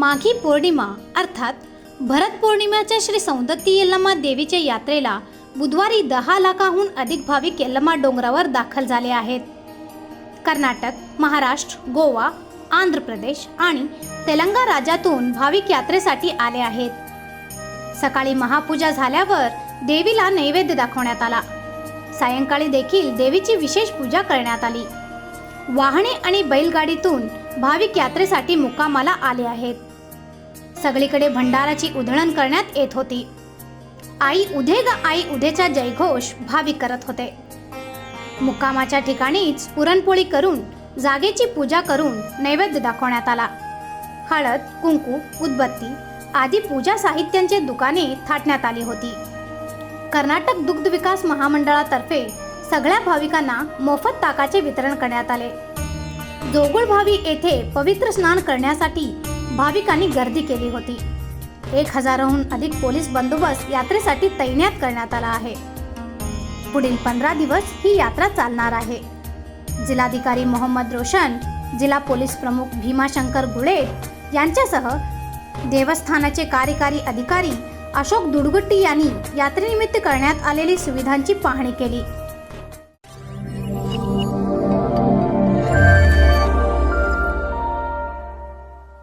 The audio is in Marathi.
माघी पौर्णिमा अर्थात भरत पौर्णिमेच्या श्री सौंदत्ती यल्लम्मा देवीच्या यात्रेला बुधवारी दहा लाखाहून अधिक भाविक येल्लम्मा डोंगरावर दाखल झाले आहेत. कर्नाटक महाराष्ट्र गोवा आंध्र प्रदेश आणि तेलंगा राज्यातून भाविक यात्रेसाठी आले आहेत. सकाळी महापूजा झाल्यावर देवीला नैवेद्य दाखवण्यात आला. सायंकाळी देखील देवीची विशेष पूजा करण्यात आली. वाहने आणि बैलगाडीतून भाविक यात्रेसाठी मुक्कामाला आले आहेत. सगळीकडे भंडाराची उधळण करण्यात येत होती. आई उधे ग आई उधेचा जयघोष भाविक करत होते. मुक्कामाच्या ठिकाणीच पुरणपोळी करून जागेची पूजा करून नैवेद्य दाखवण्यात आला. हळद कुंकू उदबत्ती आदी पूजा साहित्यांचे दुकाने थाटण्यात आली होती. कर्नाटक दुग्ध विकास महामंडळातर्फे सगळ्या भाविकांना मोफत ताकाचे वितरण करण्यात आले. जोगुळ भावी येथे पवित्र स्नान करण्यासाठी भाविकांनी गर्दी केली होती. एक हजाराहून अधिक पोलीस बंदोबस्त यात्रेसाठी तैनात करण्यात आला आहे. पुढील पंधरा दिवस ही यात्रा चालणार आहे. जिल्हाधिकारी मोहम्मद रोशन जिल्हा पोलीस प्रमुख भीमाशंकर गुळे यांच्यासह देवस्थानाचे कार्यकारी अधिकारी अशोक दुडगुट्टी यांनी यात्रेनिमित्त करण्यात आलेली सुविधांची पाहणी केली.